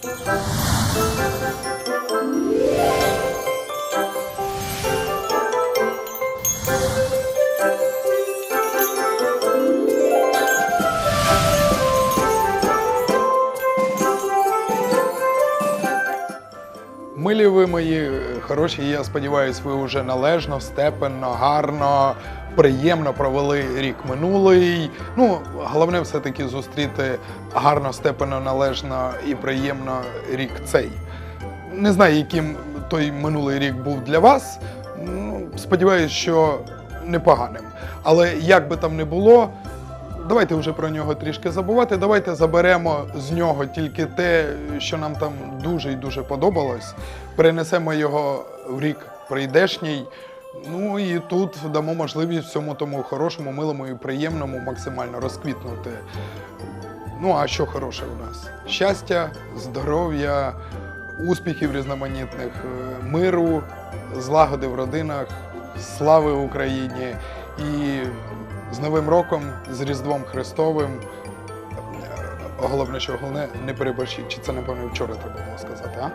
Thank you. Милі ви мої хороші, я сподіваюся, ви вже належно, степенно, гарно, приємно провели рік минулий. Ну, головне все-таки зустріти гарно, степенно, належно і приємно рік цей. Не знаю, яким той минулий рік був для вас. Ну, сподіваюсь, що непоганим. Але як би там не було, давайте вже про нього трішки забувати. Давайте заберемо з нього тільки те, що нам там дуже і дуже подобалось. Перенесемо його в рік прийдешній. Ну і тут дамо можливість всьому тому хорошому, милому і приємному максимально розквітнути. Ну а що хороше у нас? Щастя, здоров'я, успіхів різноманітних, е, миру, злагоди в родинах, слави Україні і з Новим роком, з Різдвом Христовим. Головне, що головне, не переборщіть. Чи це, напевно, вчора треба було сказати, а?